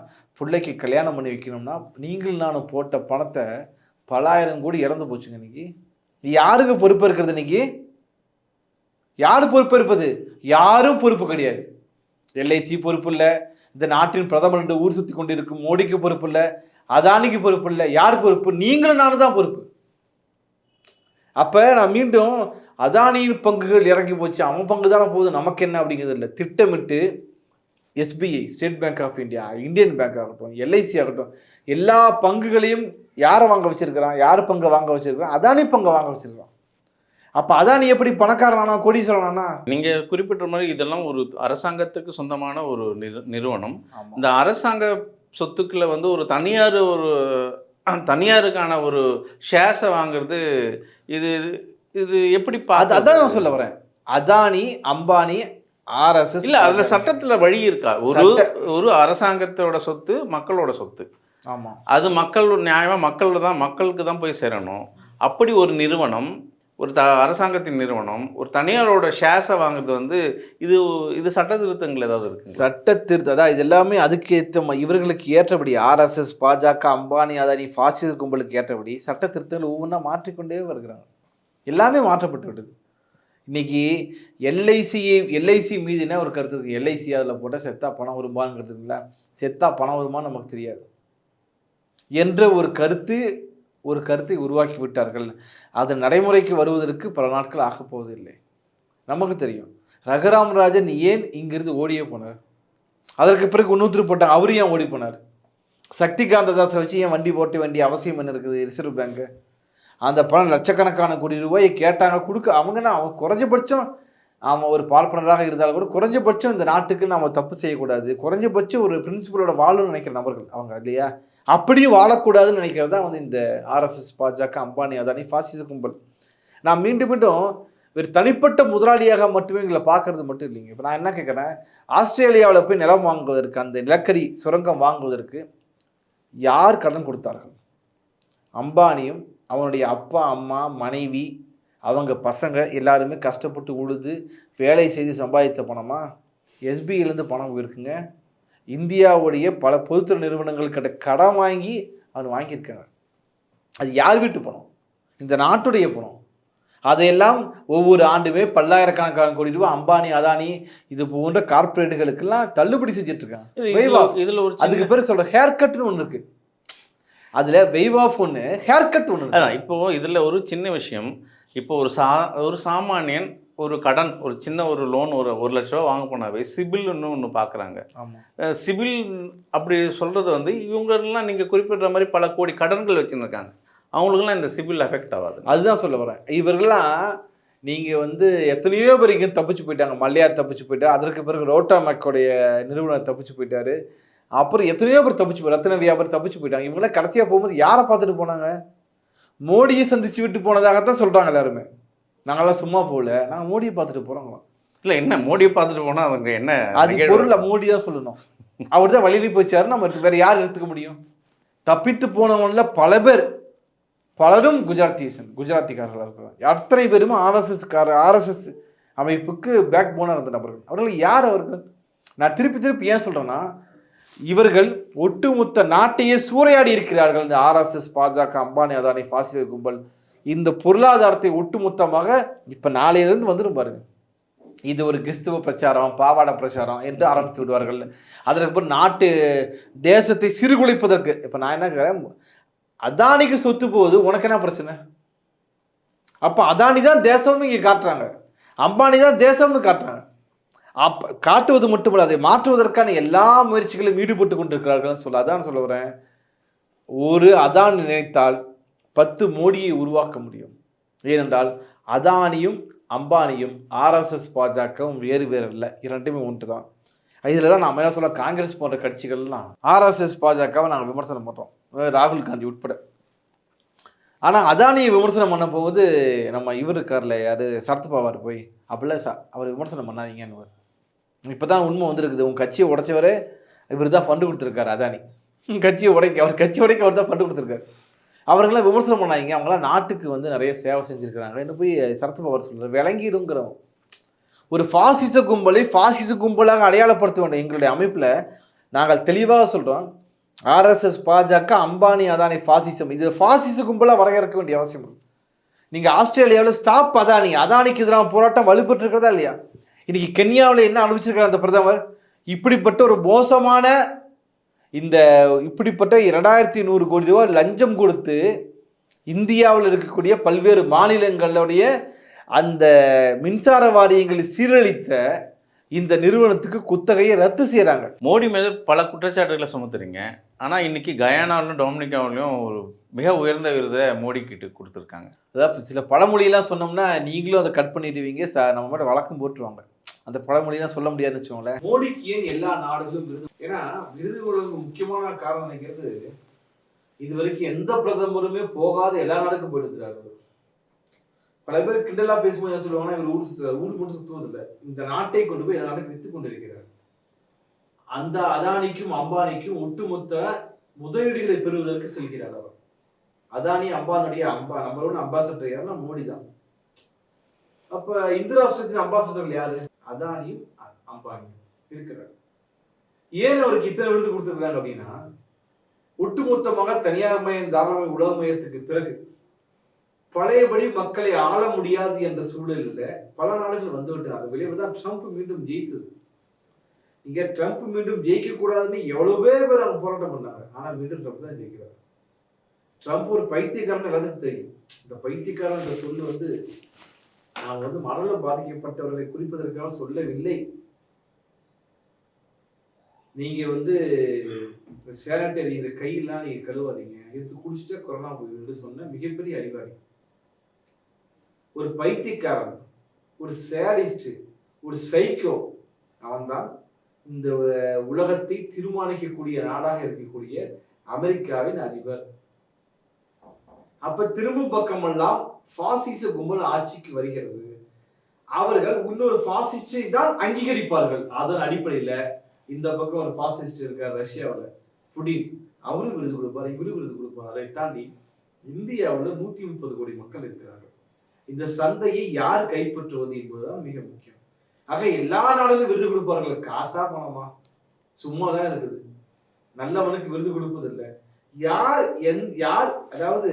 பிள்ளைக்கு கல்யாணம் பண்ணி வைக்கணும்னா நீங்களும் நானும் போட்ட பணத்தை பலாயிரம் கோடி இறந்து போச்சுங்க இன்னைக்கு. யாருக்கு பொறுப்பு இருக்கிறது இன்னைக்கு? யார் பொறுப்பு இருப்பது? யாரும் பொறுப்பு கிடையாது. எல்ஐசி பொறுப்பு இல்லை. இந்த நாட்டின் பிரதமர் என்று ஊர் சுற்றி கொண்டு இருக்கும் மோடிக்கு பொறுப்பு இல்லை. அதானிக்கு பொறுப்பு இல்லை. யார் பொறுப்பு? நீங்களும் நானும் தான் பொறுப்பு. அப்போ நான் மீண்டும் அதானியின் பங்குகள் இறங்கி போச்சு. அவன் பங்கு தானே போகுது. நமக்கு என்ன அப்படிங்கிறது இல்லை. திட்டமிட்டு SBI State Bank of India Indian bank ஆகட்டும் எல்ஐசி ஆகட்டும் எல்லா பங்குகளையும் யாரை வாங்க வச்சிருக்கிறான்? யார் பங்கை வாங்க வச்சிருக்கிறான்? அதானி பங்கை வாங்க வச்சிருக்கான் அப்போ அதானி எப்படி பணக்காரனானா கோடீஸ்வரனானா? நீங்க குறிப்பிட்ட மாதிரி இதெல்லாம் ஒரு அரசாங்கத்துக்கு சொந்தமான ஒரு நிறு நிறுவனம். இந்த அரசாங்க சொத்துக்களை வந்து ஒரு தனியார் ஒரு தனியாருக்கான ஒரு ஷேர்ஸை வாங்குறது இது இது எப்படி அது பார்த்து அதான் நான் சொல்ல வரேன். அதானி அம்பானி ஆர்எஸ்எஸ் இல்ல அதுல சட்டத்துல வழி இருக்கா? ஒரு ஒரு அரசாங்கத்தோட சொத்து மக்களோட சொத்து. ஆமாம் அது மக்கள் நியாயமா மக்கள் தான் மக்களுக்கு தான் போய் சேரணும். அப்படி ஒரு நிறுவனம் ஒரு த அரசாங்கத்தின் நிறுவனம் ஒரு தனியாரோட ஷேர்ஸை வாங்குறது வந்து இது இது சட்ட திருத்தங்கள் ஏதாவது இருக்கு சட்ட திருத்தம் அதான் இது எல்லாமே அதுக்கு ஏற்ற இவர்களுக்கு ஏற்றபடி ஆர்எஸ்எஸ் பாஜக அம்பானி அதானி பாசிச கும்பலுக்கு ஏற்றபடி சட்ட திருத்தங்கள் ஒவ்வொன்றா மாற்றிக்கொண்டே வருகிறாங்க. எல்லாமே மாற்றப்பட்டு விட்டது. இன்னைக்கு எல்ஐசி எல்ஐசி மீது என்ன ஒரு கருத்து இருக்குது எல்ஐசி அதில் போட்டால் செத்தா பணம் வருமானுங்கிறதுங்களா? செத்தா பணம் வருமான்னு நமக்கு தெரியாது. என்ற ஒரு கருத்து ஒரு கருத்தை உருவாக்கி விட்டார்கள். அது நடைமுறைக்கு வருவதற்கு பல நாட்கள் ஆகப்போவதில்லை நமக்கு தெரியும். ரகுராம் ராஜன் ஏன் இங்கிருந்து ஓடியே போனார்? அதற்கு பிறகு இன்னொருத்தர் போட்டாங்க அவரும் ஏன் ஓடி போனார்? சக்திகாந்த தாஸை வச்சு ஏன் வண்டி போட்டு வேண்டிய அவசியம் என்ன இருக்குது? ரிசர்வ் பேங்க்கு அந்த பணம் லட்சக்கணக்கான கோடி ரூபாயை கேட்டாங்க. கொடுக்க அவங்கன்னா அவன் குறைஞ்சபட்சம் அவன் ஒரு பார்ப்பனராக இருந்தாலும் கூட குறைஞ்சபட்சம் இந்த நாட்டுக்கு நாம தப்பு செய்யக்கூடாது. குறைஞ்சபட்சம் ஒரு பிரின்சிபலோட வாழணும்னு நினைக்கிற நபர்கள் அவங்க இல்லையா? அப்படியும் வாழக்கூடாதுன்னு நினைக்கிறது தான் வந்து இந்த ஆர்எஸ்எஸ் பாஜக அம்பானி அதானி பாசிச கும்பல். நான் மீண்டும் மீண்டும் ஒரு தனிப்பட்ட முதலாளியாக மட்டுமே எங்களை பார்க்கறது மட்டும் இல்லைங்க. இப்போ நான் என்ன கேட்குறேன் ஆஸ்திரேலியாவில் போய் நிலம் வாங்குவதற்கு அந்த நிலக்கரி சுரங்கம் வாங்குவதற்கு யார் கடன் கொடுத்தார்கள்? அம்பானியும் அவனுடைய அப்பா அம்மா மனைவி அவங்க பசங்க எல்லாருமே கஷ்டப்பட்டு உழுது வேலை செய்து சம்பாதித்த பணமா? எஸ்பிஐலேருந்து பணம் இருக்குங்க. இந்தியாவுடைய பல பொதுத்துறை நிறுவனங்கள் கிட்ட கடன் வாங்கி அவன் வாங்கியிருக்காங்க அது யார் வீட்டு பணம்? இந்த நாட்டுடைய பணம். அதையெல்லாம் ஒவ்வொரு ஆண்டுமே பல்லாயிரக்கணக்கான கோடி ரூபாய் அம்பானி அதானி இது போன்ற கார்ப்பரேட்டுகளுக்கெல்லாம் தள்ளுபடி செஞ்சுட்டு இருக்காங்க இதுல- ஒரு அதுக்கு பேர் சொல்ற ஹேர் கட்னு ஒன்று இருக்கு. அதுல வெய்வ் ஆஃப் ஒன்று ஹேர் கட் ஒன்று அதான் இப்போ இதுல ஒரு சின்ன விஷயம். இப்போ ஒரு சா ஒரு சாமானியன் ஒரு கடன் ஒரு சின்ன ஒரு லோன் ஒரு ஒரு லட்ச ரூபா வாங்க போனாவே சிபில்னு ஒன்று பார்க்குறாங்க சிபில் அப்படி சொல்கிறது வந்து இவங்களெல்லாம் நீங்கள் குறிப்பிட்ட மாதிரி பல கோடி கடன்கள் வச்சுருக்காங்க அவங்களுக்குலாம் இந்த சிபில் அஃபெக்ட் ஆகாது. அதுதான் சொல்ல வரேன். இவர்கள்லாம் நீங்க வந்து எத்தனையோ பேர் இங்க தப்பிச்சு போயிட்டாங்க. மல்லையார் தப்பிச்சு போயிட்டாரு. அதற்கு பிறகு ரோட்டா மேக்கோடைய நிறுவனர் தப்பிச்சு போயிட்டாரு. அப்புறம் எத்தனையோ பேர் தப்பிச்சு போய் ரத்தின வியாபாரி தப்பிச்சு போயிட்டாங்க. இவங்களாம் கடைசியா போகும்போது யாரை பார்த்துட்டு போனாங்க? மோடியை சந்திச்சு விட்டு போனதாகத்தான் சொல்றாங்க எல்லாருமே. நாங்கெல்லாம் சும்மா போகல. நாங்க மோடியை பார்த்துட்டு போறோங்களாம். இல்லை என்ன மோடியை பார்த்துட்டு போனால் அவங்க என்ன அது? பொருளை மோடி தான் சொல்லணும். அவர் தான் வழியில போச்சாரு நம்ம வேற யார் எடுத்துக்க முடியும்? தப்பித்து போனவன்ல பல பேர். பலரும் குஜராத்தியசன் குஜராத்திக்காரர்களாக இருக்கிறாங்க. அத்தனை பேரும் ஆர்எஸ்எஸ் கார ஆர்எஸ்எஸ் அமைப்புக்கு பேக் போனாக இருந்த நபர்கள். அவர்கள் யார் அவர்கள்? நான் திருப்பி திருப்பி ஏன் சொல்றேன்னா இவர்கள் ஒட்டுமொத்த நாட்டையே சூறையாடி இருக்கிறார்கள். இந்த ஆர்எஸ்எஸ் பாஜக அம்பானி அதானி பாசிச கும்பல் இந்த பொருளாதாரத்தை ஒட்டுமொத்தமாக இப்போ நாளையிலேருந்து வந்துடும் பாருங்க. இது ஒரு கிறிஸ்துவ பிரச்சாரம் பாவாடை பிரச்சாரம் என்று ஆரம்பித்து விடுவார்கள். அதற்கு நாட்டு தேசத்தை சீர்குலைப்பதற்கு. இப்போ நான் என்ன கேட்குறேன் அதானிக்கு சொத்து போகுது உனக்கு என்ன பிரச்சனை? அப்போ அதானி தான் தேசம்னு இங்கே காட்டுறாங்க. அம்பானி தான் தேசம்னு காட்டுறாங்க. அப் காட்டுவது மட்டுமல்ல அதை மாற்றுவதற்கான எல்லா முயற்சிகளும் ஈடுபட்டு கொண்டிருக்கிறார்கள் சொல்ல அதான் சொல்ல வரேன். ஒரு அதான் நினைத்தால் பத்து மோடியை உருவாக்க முடியும். ஏனென்றால் அதானியும் அம்பானியும் ஆர்எஸ்எஸ் பாஜகவும் வேறு வேறு இல்லை. இரண்டுமே ஒன்று தான். இதில் தான் நம்ம என்ன சொல்ல காங்கிரஸ் போன்ற கட்சிகள்லாம் ஆர்எஸ்எஸ் பாஜகவை நாங்கள் விமர்சனம் பண்ணுறோம் ராகுல் காந்தி உட்பட. ஆனால் அதானியை விமர்சனம் பண்ண போகுது நம்ம இவர் இருக்கார்ல யார்? சரத்பவார் போய். அப்படிலாம் ச அவர் விமர்சனம் பண்ணாதீங்கன்னு இப்போ தான் உண்மை வந்திருக்குது. உன் கட்சியை உடைச்சவரே இவர் தான் ஃபண்டு கொடுத்துருக்காரு அதானி. கட்சியை உடைக்க அவர் கட்சி உடைக்க அவர் தான் ஃபண்டு கொடுத்துருக்காரு. அவர்களாம் விமர்சனம் பண்ணாங்க அவங்களாம் நாட்டுக்கு வந்து நிறைய சேவை செஞ்சுருக்கிறாங்க. என்ன போய் சரத்பவர் சொல்கிறார் விளங்கிடுங்கிறோம் ஒரு ஃபாசிச கும்பலை ஃபாசிச கும்பலாக அடையாளப்படுத்த வேண்டும். எங்களுடைய அமைப்பில் நாங்கள் தெளிவாக சொல்கிறோம் ஆர்எஸ்எஸ் பாஜக அம்பானி அதானி ஃபாசிசம் இது ஃபாசிச கும்பலாக வரையறுக்க வேண்டிய அவசியம் இருக்கு. நீங்கள் ஆஸ்திரேலியாவில் ஸ்டாப் அதானி. அதானிக்கு எதிரான போராட்டம் வலுப்பெற்றிருக்கிறதா இல்லையா? இன்னைக்கு கென்யாவில் என்ன அனுபவிச்சிருக்கார் அந்த பிரதமர்? இப்படிப்பட்ட ஒரு மோசமான இந்த இப்படிப்பட்ட இரண்டாயிரத்தி நூறு கோடி ரூபாய் லஞ்சம் கொடுத்து இந்தியாவில் இருக்கக்கூடிய பல்வேறு மாநிலங்களுடைய அந்த மின்சார வாரியங்களை சீரழித்த இந்த நிறுவனத்துக்கு குத்தகையை ரத்து செய்கிறாங்க மோடி மீது பல குற்றச்சாட்டுகளை சுமத்துறீங்க. ஆனால் இன்னைக்கு கயானாவிலும் டொமினிக்காவிலையும் ஒரு மிக உயர்ந்த விருதை மோடி கிட்ட கொடுத்துருக்காங்க. அதாவது சில பழமொழியெல்லாம் சொன்னோம்னா நீங்களும் அதை கட் பண்ணிடுவீங்க ச நம்ம மட்டும் வழக்கம் போட்டுருவாங்க. அந்த பழமொழியெல்லாம் சொல்ல முடியாதுன்னு வச்சுக்கோங்களேன். மோடிக்கு ஏன் எல்லா நாடுகளும் விருது? ஏன்னா விருது விருதுகளுக்கு முக்கியமான காரணம் நினைக்கிறது இது வரைக்கும் எந்த பிரதமருமே போகாத எல்லா நாடுக்கும் போயிட்டு பல பேர் கிண்டலா பேசும்போது என்ன சொல்லுவாங்கன்னா இவர் ஊர் சுத்துறாரு ஊர் மட்டும் சுத்துவதில்லை. இந்த நாட்டை கொண்டு போய் எல்லா நாட்டுக்கு வித்து கொண்டிருக்கிறார். அந்த அதானிக்கும் அம்பானிக்கும் ஒட்டுமொத்த முதலீடுகளை பெறுவதற்கு செல்கிறார் அவர். அதானி அம்பானுடைய அம்பா நம்பர் ஒன் அம்பாசடர் யாருன்னா மோடி தான் அப்ப இந்து ராஷ்டிரத்தின் அம்பாசடர்கள் யாரு? அதானியும் அம்பானியும் இருக்கிறார் ஏன் அவருக்கு இத்தனை விருது கொடுத்துருக்காங்க அப்படின்னா ஒட்டுமொத்தமாக தனியார் மயம் தாராளமய உலக மையத்துக்கு பிறகு பழையபடி மக்களை ஆள முடியாது என்ற சூழலில் பல நாடுகள் வந்து அது விளைவு தான் ட்ரம்ப் மீண்டும் ஜெயித்தது. இங்க ட்ரம்ப் மீண்டும் ஜெயிக்க கூடாதுன்னு எவ்வளவு பேர் அவங்க போராட்டம் பண்ணாங்க. ஆனா மீண்டும் ட்ரம்ப் தான் ஜெயிக்கிறார். ட்ரம்ப் ஒரு பைத்தியக்காரன் எல்லாத்துக்கும் தெரியும். இந்த பைத்தியக்காரன் என்ற சொல்லு வந்து நான் வந்து மரணம் பாதிக்கப்பட்டவர்களை குறிப்பதற்காக சொல்லவில்லை. நீங்க வந்து சேனிட்டரி இந்த கையெல்லாம் நீங்க கழுவாதீங்க. எடுத்து குடிச்சிட்டா கொரோனா போயிடுன்னு சொன்ன மிகப்பெரிய அறிவாளி. ஒரு பைத்தியக்காரன் ஒரு சேடிஸ்ட் ஒரு சைக்கோ அவன்தான் இந்த உலகத்தை தீர்மானிக்கக்கூடிய நாடாக இருக்கக்கூடிய அமெரிக்காவின் அதிபர். அப்ப திரும்பும் பக்கமெல்லாம் பாசிச கும்பல் ஆட்சிக்கு வருகிறது. அவர்கள் இன்னொரு பாசிஸ்டை தான் அங்கீகரிப்பார்கள். அதன் அடிப்படையில இந்த பக்கம் ஒரு பாசிஸ்ட் இருக்கார் ரஷ்யாவில் புடின். அவரும் விருது கொடுப்பார் இவரும் விருது கொடுப்பார். அதை தாண்டி இந்தியாவில் நூத்தி முப்பது கோடி மக்கள் இருக்கிறார்கள். இந்த சந்தையை யார் கைப்பற்றுவது என்பதுதான் மிக முக்கியம். ஆக எல்லா நாடுகளும் விருது கொடுப்பார்கள் காசா பணமா? சும்மா தான் இருக்குது. நல்லவனுக்கு விருது கொடுப்பதில்லை. யார் என் யார் அதாவது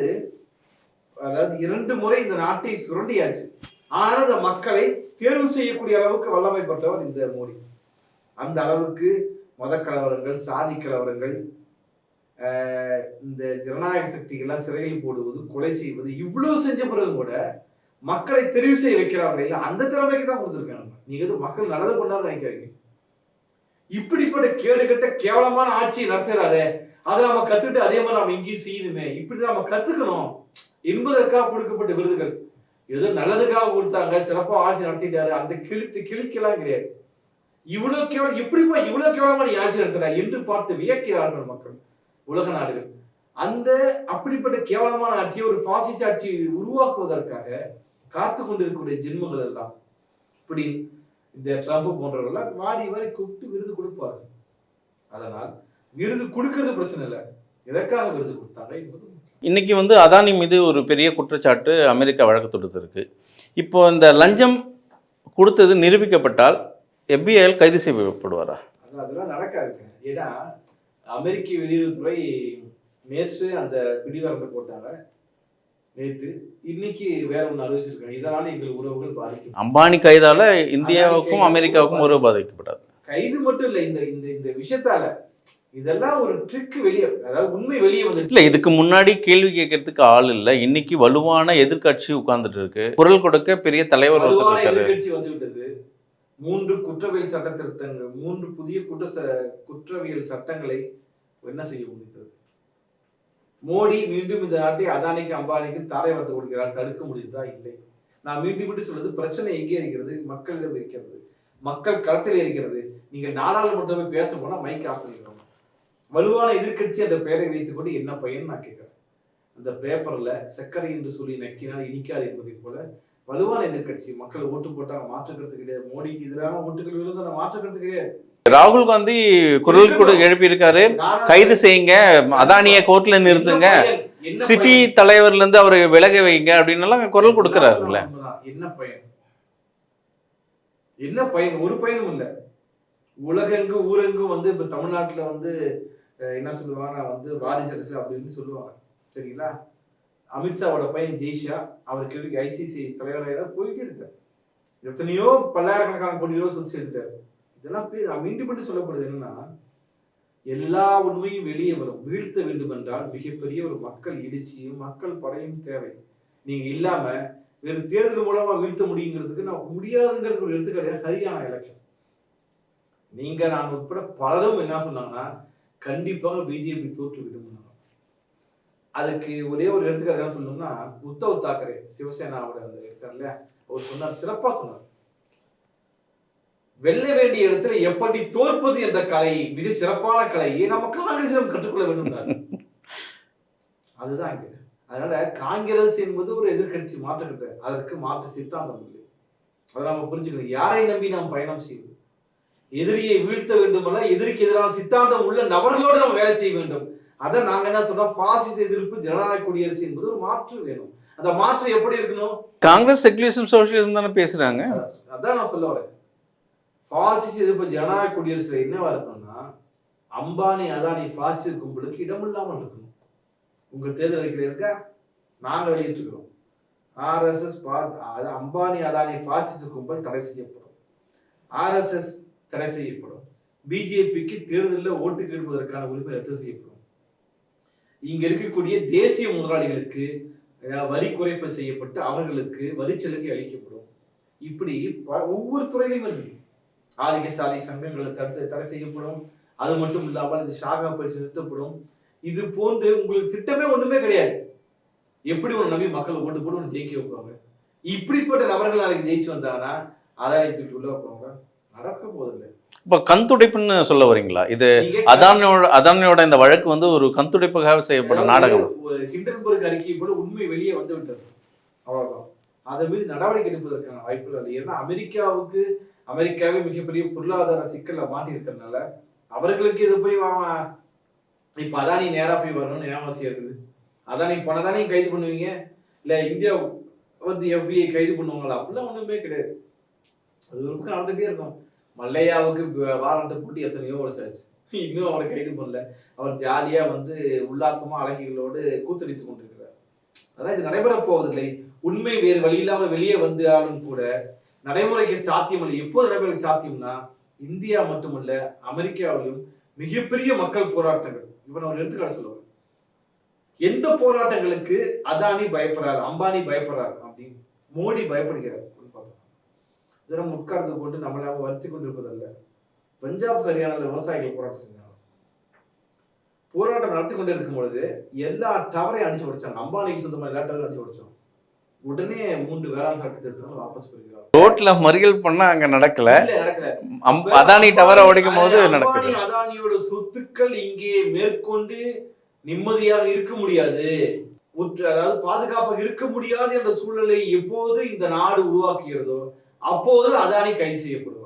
அதாவது இரண்டு முறை இந்த நாட்டை சுரண்டியாச்சு. ஆனால் அந்த மக்களை தேர்வு செய்யக்கூடிய அளவுக்கு வல்லமை பெற்றவர் இந்த மோடி. அந்த அளவுக்கு மத கலவரங்கள் சாதி கலவரங்கள் இந்த ஜனநாயக சக்திகள்லாம் சிறையில் போடுவது கொலை செய்வது இவ்வளவு செஞ்ச பிறகு கூட மக்களை தெரிவு செய்ய வைக்கிறார்கள் இல்லை அந்த திறமைக்கு தான் கொடுத்துருக்காங்க. நீங்க வந்து மக்கள் நல்லது பண்ணாரு நினைக்கிறீங்க இப்படிப்பட்ட கேடுகட்ட கேவலமான ஆட்சியை நடத்துறாரு. அதை நாம கத்துட்டு அதே மாதிரி நாம இங்கேயும் செய்யணுமே. இப்படி நாம கத்துக்கணும். என்பதற்காக கொடுக்கப்பட்ட விருதுகள். ஏதோ நல்லதுக்காக கொடுத்தாங்க சிறப்பாக ஆட்சி நடத்திட்டாரு அந்த கிழித்து கிழிக்கலாம் கிடையாது. இவ்வளவு கேவலம் இப்படிப்பா இவ்வளவு கேவலமா நீ ஆட்சி நடத்துற என்று பார்த்து வியக்கிறார்கள் மக்கள் உலக நாடுகள். அந்த அப்படிப்பட்ட கேவலமான ஆட்சியை ஒரு பாசிச ஆட்சியை உருவாக்குவதற்காக காத்து கொண்டிருக்கக்கூடிய ஜென்மங்கள் எல்லாம் இப்படி இந்த ட்ரம்ப் போன்றவர்கள்லாம் வாரி வாரி கூப்பிட்டு விருது கொடுப்பார்கள். அதனால் விருது கொடுக்கறது பிரச்சனை இல்லை. எதற்காக விருது கொடுத்தாங்க என்பது இன்னைக்கு வந்து அதானி மீது ஒரு பெரிய குற்றச்சாட்டு அமெரிக்கா வழக்கு தொடுத்திருக்கு. இப்போ இந்த லஞ்சம் கொடுத்தது நிரூபிக்கப்பட்டால் எஃபிஐயில் கைது செய்யப்படுவாரா அது அதெல்லாம் நடக்காதுங்க. ஏன்னா அமெரிக்க வெளியுறவுத்துறை நேற்று அந்த பிடிவாரத்தை போட்டாங்க. நேற்று இன்னைக்கு வேற ஒன்று அறிவிச்சிருக்காங்க. இதனால எங்கள் உறவுகள் பாதிக்கும். அம்பானி கைதால இந்தியாவுக்கும் அமெரிக்காவுக்கும் உறவு பாதிக்கப்படாது கைது மட்டும் இல்லை இந்த இந்த இந்த விஷயத்தால. இதெல்லாம் ஒரு ட்ரிக் வெளியே அதாவது உண்மை வெளியே வந்து இல்ல இதுக்கு முன்னாடி கேள்வி கேட்கறதுக்கு ஆள் இல்ல. இன்னைக்கு வலுவான எதிர்க்கட்சி உட்கார்ந்துட்டு இருக்கு குரல் கொடுக்க பெரிய தலைவர் எதிர்க்கட்சி வந்து விட்டது மூன்று குற்றவியல் சட்ட திருத்தங்கள் மூன்று புதிய குற்ற குற்றவியல் சட்டங்களை என்ன செய்ய முடிந்தது? மோடி மீண்டும் இந்த நாட்டை அதானிக்கு அம்பானிக்கு தாரை வார்த்து கொடுக்கிறார். தடுக்க முடியுதா? இல்லை. நான் மீண்டும் மீண்டும் சொல்வது பிரச்சனை எங்கே இருக்கிறது? மக்களிடம் இருக்கிறது. மக்கள் களத்தில் இருக்கிறது. நீங்க நாடாளுமன்றமே பேச போனா மைக் ஆஃப் பண்ணிக்கிறோம் வலுவான எதிர்க்கட்சி என்ற பெயரை வைத்துக்கொண்டு என்ன பயன் நான் கேட்கிறேன். அந்த பேப்பர்ல சர்க்கரை என்று சொல்லி நக்கினால் இனிக்காது என்பதை போல வலுவான எதிர்க்கட்சி மக்கள் ஓட்டு போட்டாங்க மாற்றுக்கிறது கிடையாது. மோடிக்கு எதிரான ஓட்டுகள் விழுந்த மாற்றுக்கிறது கிடையாது. ராகுல் காந்தி குரல் கூட எழுப்பியிருக்காரு. கைது செய்யுங்க அதானிய கோர்ட்ல நிறுத்துங்க. பயன்? தலைவர்ல இருந்து அவரை விலக வைங்க அப்படின்னு எல்லாம் குரல் கொடுக்கறாருல்ல. என்ன பயன்? என்ன பயன்? ஒரு பயனும் இல்ல. உலகெங்கும் ஊரெங்கும் வந்து இப்ப தமிழ்நாட்டுல வந்து என்ன சொல்லுவாங்க வந்து வாரிசு அரசு அப்படின்னு சொல்லுவாங்க. சரிங்களா? அமித்ஷாவோட பையன் ஜெய்ஷா அவருக்கு கேள்விக்கு ஐசிசி தலைவராக போயிட்டே இருக்காரு. எத்தனையோ பல்லாயிரக்கணக்கான கோடி ரூபாய் சொத்து சேர்த்துட்டாரு இதெல்லாம் மீண்டும் மீண்டும் சொல்லப்படுது என்னன்னா எல்லா உண்மையும் வெளியே வரும். வீழ்த்த வேண்டும் என்றால் மிகப்பெரிய ஒரு மக்கள் எழுச்சியும் மக்கள் படையும் தேவை. நீங்க இல்லாம வேறு தேர்தல் மூலமா வீழ்த்த முடியுங்கிறதுக்கு நான் முடியாதுங்கிறது ஒரு எடுத்துக்காட்டு ஹரியானா எலெக்ஷன் நீங்க நான் உட்பட பலரும் என்ன சொன்னாங்கன்னா கண்டிப்பாக பிஜேபி தோற்றுவிடும் அதுக்கு ஒரே ஒரு எடுத்துக்காட்டு என்ன சொல்லணும்னா உத்தவ் தாக்கரே சிவசேனாவோட அந்த இருக்கார்ல அவர் சொன்னார் சிறப்பா சொன்னார். வெல்ல வேண்டிய இடத்துல எப்படி தோற்பது என்ற கலை மிக சிறப்பான கலையை நம்ம காங்கிரசிடம் கற்றுக்கொள்ள வேண்டும் அதுதான் இங்க. அதனால காங்கிரஸ் என்பது ஒரு எதிர்க்கட்சி மாற்றுக்கிறது. அதற்கு மாற்று சித்தாந்தம் இல்லை. அதை நம்ம புரிஞ்சுக்கணும். யாரை நம்பி நாம் பயணம் செய்வது? எதிரியை வீழ்த்த வேண்டுமல்ல எதிரிக்கு எதிரான சித்தாந்தம் உள்ள நபர்களோடு நம்ம வேலை செய்ய வேண்டும். அதை நாங்க என்ன சொல்றோம்? பாசிச எதிர்ப்பு ஜனநாயக குடியரசு என்பது ஒரு மாற்று வேணும். அந்த மாற்று எப்படி இருக்கணும்? காங்கிரஸ் செகுலரிசம் சோசியலிசம் தானே பேசுறாங்க. அதான் நான் சொல்ல வரேன். பாசிச எதிர்ப்பு ஜனநாயக குடியரசுல என்னவா இருக்கணும்னா அம்பானி அதானி பாசிச கும்பலுக்கு இடமில்லாமல் இருக்கணும். உங்க தேர்தல் அறிக்கையில இருக்கா நாங்க வெளியிட்டிருக்கிறோம். ஆர்எஸ்எஸ் அம்பானி அதானி பாசிச கும்பல் தடை செய்யப்படும். ஆர்எஸ்எஸ் தடை செய்யப்படும். பிஜேபிக்கு தேர்தலில் ஓட்டு கேட்பதற்கான உரிமை ரத்து செய்யப்படும். இங்க இருக்கக்கூடிய தேசிய முதலாளிகளுக்கு வரி குறைப்பு செய்யப்பட்டு அவர்களுக்கு வரிச்சலுகை அளிக்கப்படும். இப்படி ஒவ்வொரு துறையிலும் இருக்கு ஆதிக்க சாதி சங்கங்களை தடுத்து தடை செய்யப்படும். அது மட்டும் இல்லாமல் இந்த ஷாகா பயிற்சி நிறுத்தப்படும். இது போன்று உங்களுக்கு திட்டமே ஒண்ணுமே கிடையாது. எப்படி ஒரு நம்பி மக்கள் ஓட்டு போட்டு ஒன்று ஜெயிக்க வைப்பாங்க? இப்படிப்பட்ட நபர்கள் நாளைக்கு ஜெயிச்சு வந்தாங்கன்னா ஆதாயத்துக்கு உள்ள வைப்பாங்க இப்ப கண் துடைப்புன்னு சொல்ல வரீங்களா? இது அதானியோட அதானியோட இந்த வழக்கு வந்து ஒரு கண் துடைப்புக்காக செய்யப்பட்ட நாடகம். ஹிண்டன்பர்க் அறிக்கை போல உண்மை வெளியே வந்து விட்டது. அவ்வளவுதான். அதை மீது நடவடிக்கை எடுப்பதற்கான வாய்ப்புகள் இல்லை ஏன்னா அமெரிக்காவுக்கு அமெரிக்காவே மிகப்பெரிய பொருளாதார சிக்கல்ல மாட்டி இருக்கிறதுனால அவர்களுக்கு இது போய் வா- இப்ப அதானி நேரா போய் வரணும்னு ஏமாசியா இருக்குது. அதானி பணதானே கைது பண்ணுவீங்க. இல்ல இந்தியா வந்து எஃபிஐ கைது பண்ணுவாங்களா? அப்படிலாம் ஒண்ணுமே கிடையாது. அது ஒரு பக்கம் நடந்துகிட்டே இருக்கும். மல்லையாவுக்கு வாரண்ட்டை கூட்டி எத்தனையோ வருஷம் ஆச்சு. இன்னும் அவரை கைது பண்ணல. அவர் ஜாலியா வந்து உல்லாசமா அழகிகளோடு கூத்தடித்துக் கொண்டிருக்கிறார். அதான் இது நடைபெற போவதில்லை. உண்மை வேறு வழி இல்லாமல் வெளியே வந்தாலும் கூட நடைமுறைக்கு சாத்தியமில்லை எப்போது நடைமுறைக்கு சாத்தியம்னா இந்தியா மட்டுமல்ல அமெரிக்காவிலும் மிகப்பெரிய மக்கள் போராட்டங்கள். இவன் அவர் எடுத்துக்காட்டு சொல்லுவார் எந்த போராட்டங்களுக்கு அதானி பயப்படுறாரு அம்பானி பயப்படுறாரு அப்படின்னு மோடி பயப்படுகிறார். இதெல்லாம் உட்கார்ந்து கொண்டு நம்மளாக வருத்தி கொண்டிருப்பதல்ல. பஞ்சாப் ஹரியானால விவசாயிகள் போராட்டம் செஞ்சாங்க. போராட்டம் நடத்தி கொண்டு இருக்கும் பொழுது எல்லா டவரையும் அடிச்சு உடைச்சாங்க. அம்பானிக்கு சொந்தமா எல்லா டவரையும் அடிச்சு உடைச்சோம். உடனே மூன்று வேளாண் சட்ட திருத்தங்கள் வாபஸ் பெறுகிறார் ரோட்ல மறியல் பண்ணா அங்க நடக்கல. அதானி டவரை உடைக்கும் போது நடக்குது. அதானியோட சொத்துக்கள் இங்கே மேற்கொண்டு நிம்மதியாக இருக்க முடியாது. அதாவது பாதுகாப்பாக இருக்க முடியாது என்ற சூழலை எப்போது இந்த நாடு உருவாக்குகிறதோ அப்போது அதானி கைது செய்யப்படுவார்.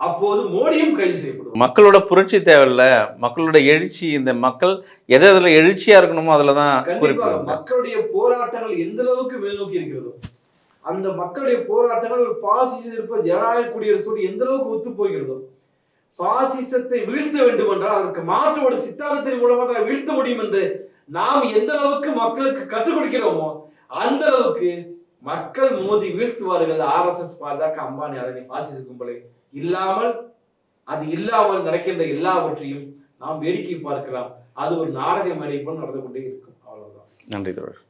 அப்போது மோடியும் கைது செய்யப்படுவார். மக்களோட புரட்சி தேவையில்ல. மக்களோட எழுச்சி இந்த மக்கள் எது எதுல எழுச்சியா இருக்கணுமோ கண்டிப்பாக குறிப்பிடுவாங்க. மக்களுடைய போராட்டங்கள் எந்த அளவுக்கு மேல் நோக்கி இருக்கிறதோ அந்த மக்களுடைய போராட்டங்கள் ஒரு பாசிச இருப்ப ஜனநாயக குடியரசோடு எந்த அளவுக்கு ஒத்து போகிறதோ பாசிசத்தை வீழ்த்த வேண்டும் என்றால் அதற்கு மாற்று ஒரு சித்தாந்தத்தின் மூலமாக வீழ்த்த முடியும் என்று நாம் எந்த அளவுக்கு மக்களுக்கு கற்றுக் கொடுக்கிறோமோ அந்த அளவுக்கு மக்கள் மோதி வீழ்த்துவார்கள். ஆர்எஸ்எஸ் பாஜக அம்பானி அதனை பாசிச கும்பலை. இல்லாமல் அது இல்லாமல் நடக்கின்ற எல்லாவற்றையும் நாம் வேடிக்கை பார்க்கலாம். அது ஒரு நாடக மேடை போல் நடந்து கொண்டே இருக்கும். அவ்வளவுதான். நன்றி தோழர்.